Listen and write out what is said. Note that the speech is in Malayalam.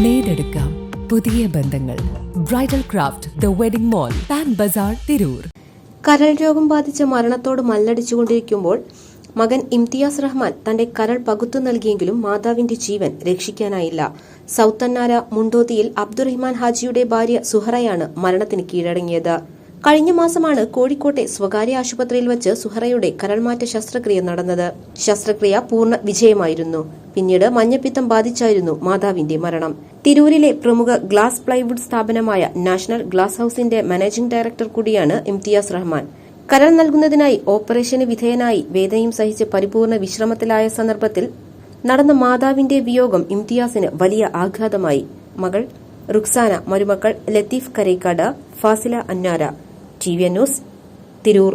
നേടെടുക്കാം പുതിയ ബന്ധങ്ങൾ. Bridal craft the wedding mall Pan Bazar Tirur കരൾ രോഗം ബാധിച്ച് മരണത്തോട് മല്ലടിച്ചുകൊണ്ടിരിക്കുമ്പോൾ മകൻ ഇംതിയാസ് റഹ്മാൻ തന്റെ കരൾ പകുത്തു നൽകിയെങ്കിലും മാതാവിന്റെ ജീവൻ രക്ഷിക്കാനായില്ല. സൌത്തന്നാര മുണ്ടോതിയിൽ അബ്ദുറഹ്മാൻ ഹാജിയുടെ ഭാര്യ സുഹറയാണ് മരണത്തിന് കീഴടങ്ങിയത്. കഴിഞ്ഞ മാസമാണ് കോഴിക്കോട്ടെ സ്വകാര്യ ആശുപത്രിയിൽ വച്ച് സുഹറയുടെ കരൾമാറ്റ ശസ്ത്രക്രിയ നടന്നത്. ശസ്ത്രക്രിയ പൂർണ വിജയമായിരുന്നു. പിന്നീട് മഞ്ഞപ്പിത്തം ബാധിച്ചായിരുന്നു മാതാവിന്റെ മരണം. തിരൂരിലെ പ്രമുഖ ഗ്ലാസ് പ്ലൈവുഡ് സ്ഥാപനമായ നാഷണൽ ഗ്ലാസ് ഹൌസിന്റെ മാനേജിംഗ് ഡയറക്ടർ കൂടിയാണ് ഇംതിയാസ് റഹ്മാൻ. കരൾ നൽകുന്നതിനായി ഓപ്പറേഷന് വിധേയനായി വേദനയും സഹിച്ച് പരിപൂർണ വിശ്രമത്തിലായ സന്ദർഭത്തിൽ നടന്ന മാതാവിന്റെ വിയോഗം ഇംതിയാസിന് വലിയ ആഘാതമായി. മകൾ റുക്സാന മരുമക്കൾ Latheef Karekkad Fasila അന്നാര T V news Tirur